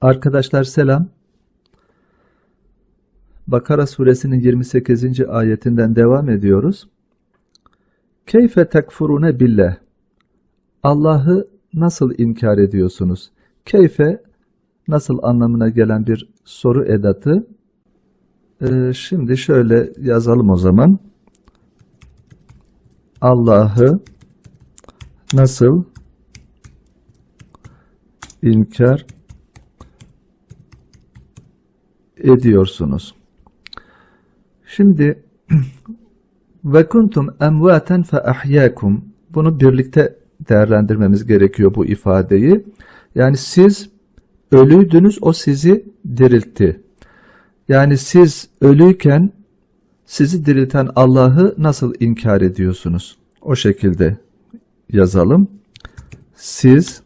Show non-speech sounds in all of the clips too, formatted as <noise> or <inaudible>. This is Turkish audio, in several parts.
Arkadaşlar selam. Bakara suresinin 28. ayetinden devam ediyoruz. Keyfe tekfurune billah. Allah'ı nasıl inkar ediyorsunuz? Keyfe nasıl anlamına gelen bir soru edatı. Ee, şimdi şöyle yazalım o zaman. Allah'ı nasıl inkar ediyorsunuz. Şimdi <clears throat> ve kuntum emvaten fe ahyakum bunu birlikte değerlendirmemiz gerekiyor bu ifadeyi. Yani siz ölüydünüz o sizi diriltti. Yani siz ölüyken sizi dirilten Allah'ı nasıl inkar ediyorsunuz? O şekilde yazalım. Siz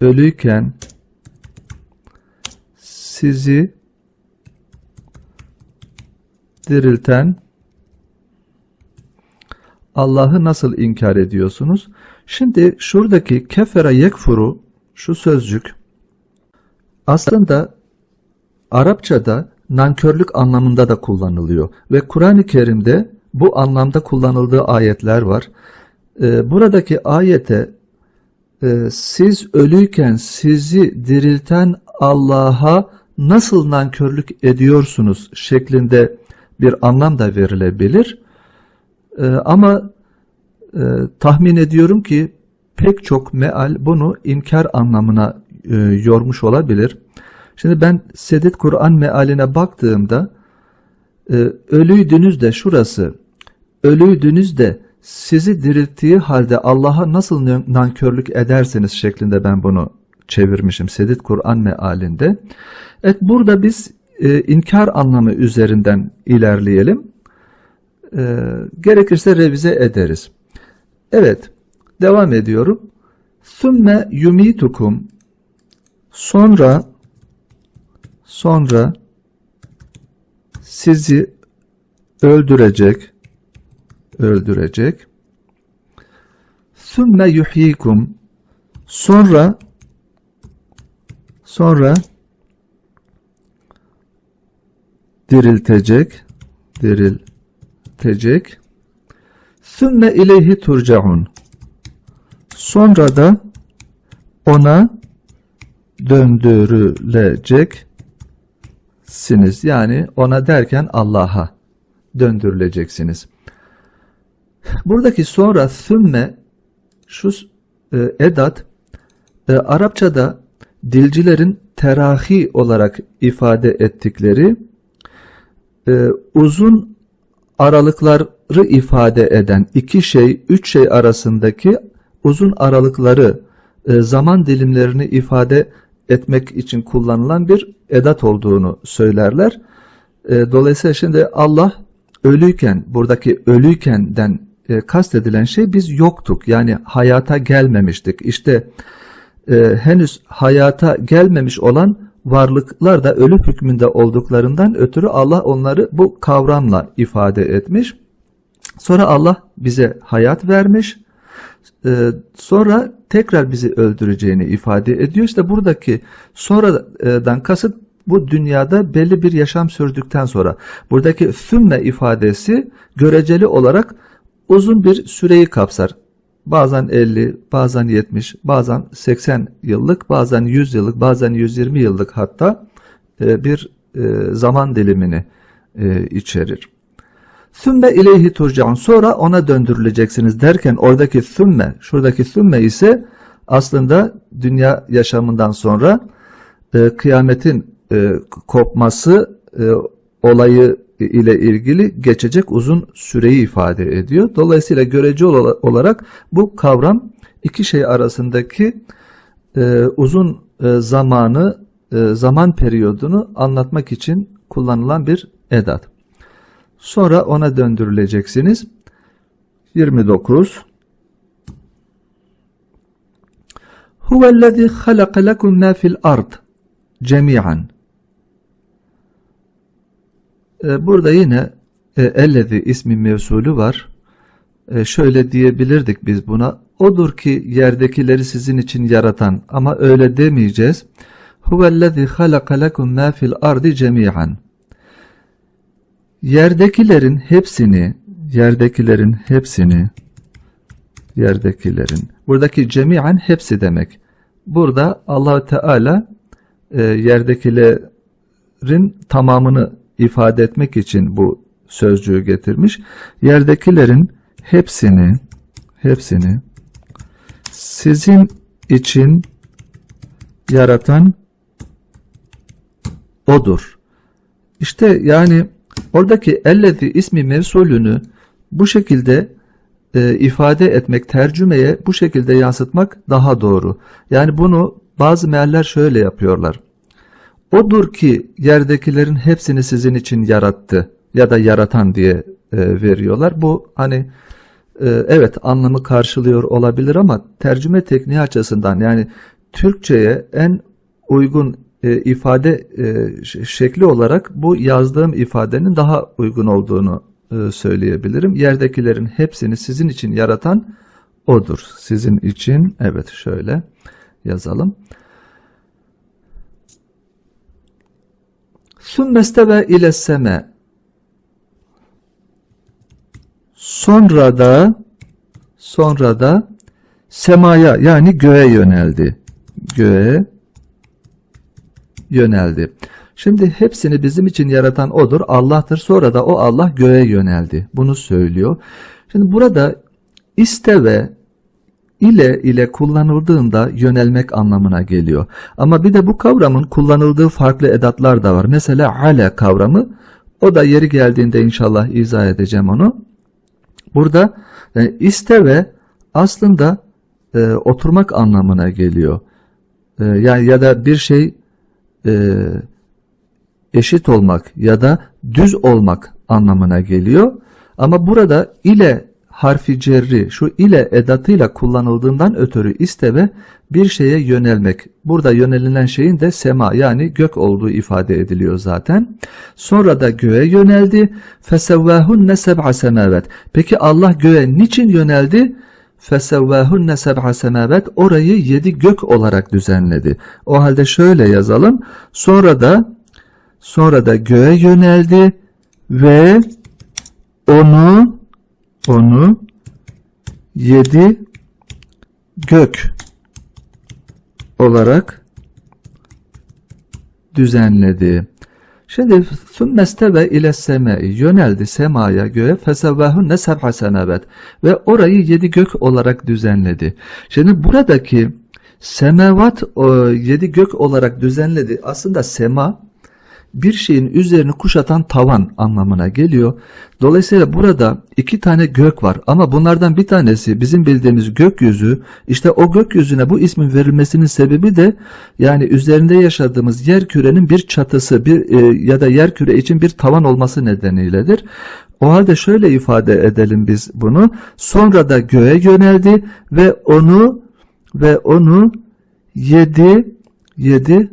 ölüyken sizi dirilten Allah'ı nasıl inkar ediyorsunuz? Şimdi şuradaki kefere yekfuru şu sözcük aslında Arapçada nankörlük anlamında da kullanılıyor ve Kur'an-ı Kerim'de bu anlamda kullanıldığı ayetler var. Ee, buradaki ayete e, siz ölüyken sizi dirilten Allah'a nasıl nankörlük ediyorsunuz şeklinde bir anlam da verilebilir. Ee, ama e, tahmin ediyorum ki pek çok meal bunu inkar anlamına e, yormuş olabilir. Şimdi ben Sedet Kur'an mealine baktığımda e, ölüydünüz de şurası ölüydünüz de sizi dirilttiği halde Allah'a nasıl nankörlük edersiniz şeklinde ben bunu çevirmişim Sedit Kur'an mealinde. Evet burada biz e, inkar anlamı üzerinden ilerleyelim. E, gerekirse revize ederiz. Evet devam ediyorum. Sümme yumitukum sonra sonra sizi öldürecek öldürecek. Sümme yuhyikum sonra sonra diriltecek diriltecek. Sümme ileyhi turcaun sonra da ona döndürüleceksiniz. Yani ona derken Allah'a döndürüleceksiniz. Buradaki sonra sümme şu e, edat e, Arapçada dilcilerin terahi olarak ifade ettikleri e, uzun aralıkları ifade eden iki şey, üç şey arasındaki uzun aralıkları e, zaman dilimlerini ifade etmek için kullanılan bir edat olduğunu söylerler. E, dolayısıyla şimdi Allah ölüyken, buradaki ölüykenden e, kastedilen şey biz yoktuk. Yani hayata gelmemiştik. İşte e, henüz hayata gelmemiş olan varlıklar da ölü hükmünde olduklarından ötürü Allah onları bu kavramla ifade etmiş. Sonra Allah bize hayat vermiş. E, sonra tekrar bizi öldüreceğini ifade ediyor. İşte buradaki sonradan kasıt bu dünyada belli bir yaşam sürdükten sonra. Buradaki sümme ifadesi göreceli olarak uzun bir süreyi kapsar. Bazen 50, bazen 70, bazen 80 yıllık, bazen 100 yıllık, bazen 120 yıllık hatta e, bir e, zaman dilimini e, içerir. Sümme ileyhi turcaun sonra ona döndürüleceksiniz derken oradaki sümme, şuradaki sümme ise aslında dünya yaşamından sonra kıyametin kopması olayı ile ilgili geçecek uzun süreyi ifade ediyor. Dolayısıyla görece olarak bu kavram iki şey arasındaki e, uzun e, zamanı, e, zaman periyodunu anlatmak için kullanılan bir edat. Sonra ona döndürüleceksiniz. 29 Huvellezî halaka lekum mâ fil ard cemi'an Ee, burada yine e, ellezi ismi mevsulü var. e, şöyle diyebilirdik biz buna. Odur ki yerdekileri sizin için yaratan ama öyle demeyeceğiz. Huvellezî halaka lekum mâ fil ardi cemî'an. Yerdekilerin hepsini, yerdekilerin hepsini, yerdekilerin, buradaki cemiyen hepsi demek. Burada allah Teala e, yerdekilerin tamamını ifade etmek için bu sözcüğü getirmiş. Yerdekilerin hepsini, hepsini sizin için yaratan odur. İşte yani oradaki ellezi ismi mevsulünü bu şekilde e, ifade etmek, tercümeye bu şekilde yansıtmak daha doğru. Yani bunu bazı mealler şöyle yapıyorlar. Odur ki yerdekilerin hepsini sizin için yarattı ya da yaratan diye e, veriyorlar. Bu hani e, evet anlamı karşılıyor olabilir ama tercüme tekniği açısından yani Türkçe'ye en uygun e, ifade e, şekli olarak bu yazdığım ifadenin daha uygun olduğunu e, söyleyebilirim. Yerdekilerin hepsini sizin için yaratan odur. Sizin için evet şöyle yazalım. Sümmesteve ile seme Sonra da sonra da semaya yani göğe yöneldi. Göğe yöneldi. Şimdi hepsini bizim için yaratan odur, Allah'tır. Sonra da o Allah göğe yöneldi. Bunu söylüyor. Şimdi burada isteve ile ile kullanıldığında yönelmek anlamına geliyor. Ama bir de bu kavramın kullanıldığı farklı edatlar da var. Mesela ale kavramı o da yeri geldiğinde inşallah izah edeceğim onu. Burada yani isteve aslında e, oturmak anlamına geliyor. E, yani ya da bir şey e, eşit olmak ya da düz olmak anlamına geliyor. Ama burada ile harfi cerri şu ile edatıyla kullanıldığından ötürü isteve bir şeye yönelmek. Burada yönelilen şeyin de sema yani gök olduğu ifade ediliyor zaten. Sonra da göğe yöneldi. Fesevvâhunne seb'a semâvet. Peki Allah göğe niçin yöneldi? Fesevvâhunne seb'a semâvet. Orayı yedi gök olarak düzenledi. O halde şöyle yazalım. Sonra da sonra da göğe yöneldi ve onu onu yedi gök olarak düzenledi. Şimdi sümmesteve ile semai yöneldi semaya göğe fesevvahunne seb'a semabet ve orayı yedi gök olarak düzenledi. Şimdi buradaki semavat o, yedi gök olarak düzenledi. Aslında sema bir şeyin üzerini kuşatan tavan anlamına geliyor. Dolayısıyla burada iki tane gök var ama bunlardan bir tanesi bizim bildiğimiz gökyüzü. İşte o gökyüzüne bu ismin verilmesinin sebebi de yani üzerinde yaşadığımız yer kürenin bir çatısı bir e, ya da yer küre için bir tavan olması nedeniyledir. O halde şöyle ifade edelim biz bunu. Sonra da göğe yöneldi ve onu ve onu yedi yedi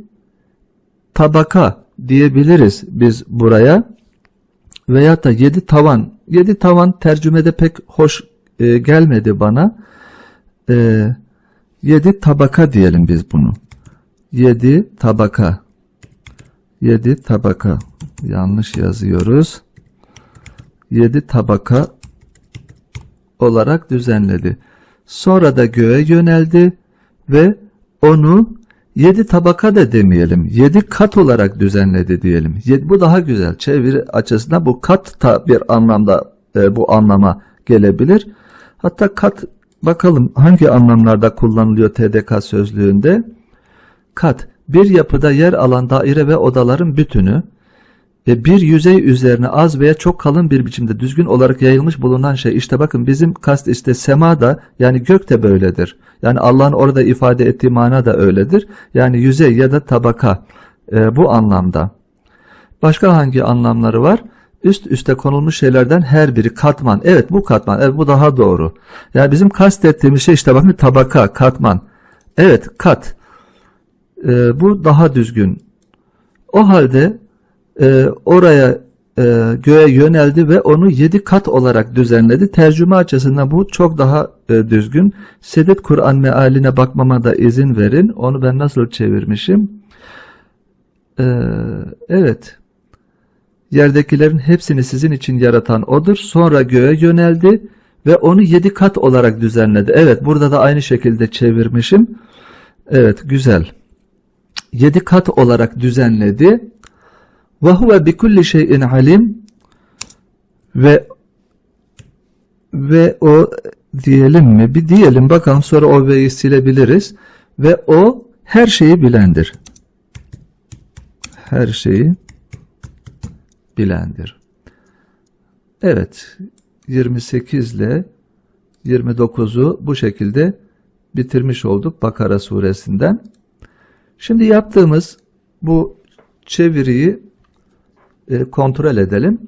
tabaka diyebiliriz biz buraya. Veyahut da yedi tavan. Yedi tavan tercümede pek hoş e, gelmedi bana. E, yedi tabaka diyelim biz bunu. Yedi tabaka. Yedi tabaka. Yanlış yazıyoruz. Yedi tabaka olarak düzenledi. Sonra da göğe yöneldi ve onu yedi tabaka da demeyelim. Yedi kat olarak düzenledi diyelim. Yedi, bu daha güzel. Çeviri açısından bu kat da bir anlamda e, bu anlama gelebilir. Hatta kat bakalım hangi anlamlarda kullanılıyor TDK sözlüğünde. Kat bir yapıda yer alan daire ve odaların bütünü ve bir yüzey üzerine az veya çok kalın bir biçimde düzgün olarak yayılmış bulunan şey. İşte bakın bizim kast işte sema da yani gök de böyledir. Yani Allah'ın orada ifade ettiği mana da öyledir. Yani yüzey ya da tabaka e, bu anlamda. Başka hangi anlamları var? Üst üste konulmuş şeylerden her biri katman. Evet bu katman. Evet bu daha doğru. Yani bizim kastettiğimiz şey işte bakın tabaka, katman. Evet kat. E, bu daha düzgün. O halde e, oraya e, göğe yöneldi ve onu yedi kat olarak düzenledi. Tercüme açısından bu çok daha e, düzgün. Sedet Kur'an mealine bakmama da izin verin. Onu ben nasıl çevirmişim? E, evet. Yerdekilerin hepsini sizin için yaratan O'dur. Sonra göğe yöneldi ve onu yedi kat olarak düzenledi. Evet burada da aynı şekilde çevirmişim. Evet güzel. Yedi kat olarak düzenledi. Ve huve bi kulli şeyin alim ve ve o diyelim mi? Bir diyelim bakalım sonra o ve'yi silebiliriz. Ve o her şeyi bilendir. Her şeyi bilendir. Evet 28 ile 29'u bu şekilde bitirmiş olduk Bakara suresinden. Şimdi yaptığımız bu çeviriyi kontrol edelim.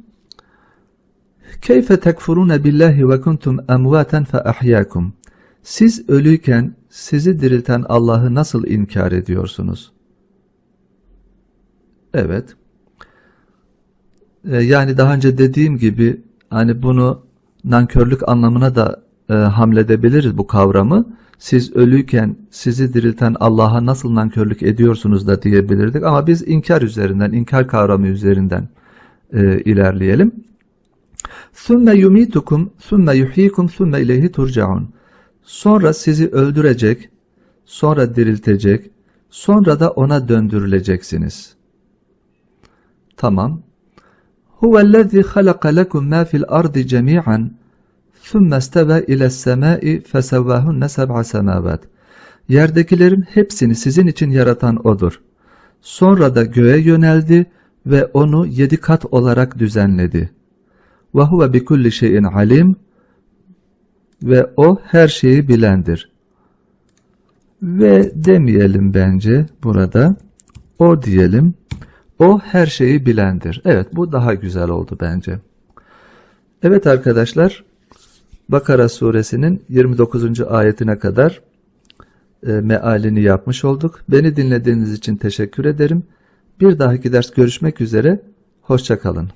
Keyfe tekfurune billahi ve kuntum emvaten fe ahyakum. Siz ölüyken sizi dirilten Allah'ı nasıl inkar ediyorsunuz? Evet. E, yani daha önce dediğim gibi hani bunu nankörlük anlamına da e, hamledebiliriz bu kavramı. Siz ölüyken sizi dirilten Allah'a nasıl nankörlük ediyorsunuz da diyebilirdik ama biz inkar üzerinden, inkar kavramı üzerinden e, ilerleyelim. ثُمَّ يُمِيتُكُمْ ثُمَّ يُحْيِيكُمْ ثُمَّ اِلَيْهِ تُرْجَعُونَ Sonra sizi öldürecek, sonra diriltecek, sonra da ona döndürüleceksiniz. Tamam. هُوَ الَّذِي خَلَقَ لَكُمْ مَا فِي الْأَرْضِ جَمِيعًا ثُمَّ اسْتَوَى إِلَى السَّمَاءِ فَسَوَّاهُنَّ سَبْعَ سَمَاوَاتٍ Yerdekilerin hepsini sizin için yaratan O'dur. Sonra da göğe yöneldi ve onu yedi kat olarak düzenledi. وَهُوَ بِكُلِّ şeyin alim Ve O her şeyi bilendir. Ve demeyelim bence burada. O diyelim. O her şeyi bilendir. Evet bu daha güzel oldu bence. Evet arkadaşlar Bakara suresinin 29. ayetine kadar e, mealini yapmış olduk. Beni dinlediğiniz için teşekkür ederim. Bir dahaki ders görüşmek üzere. Hoşçakalın.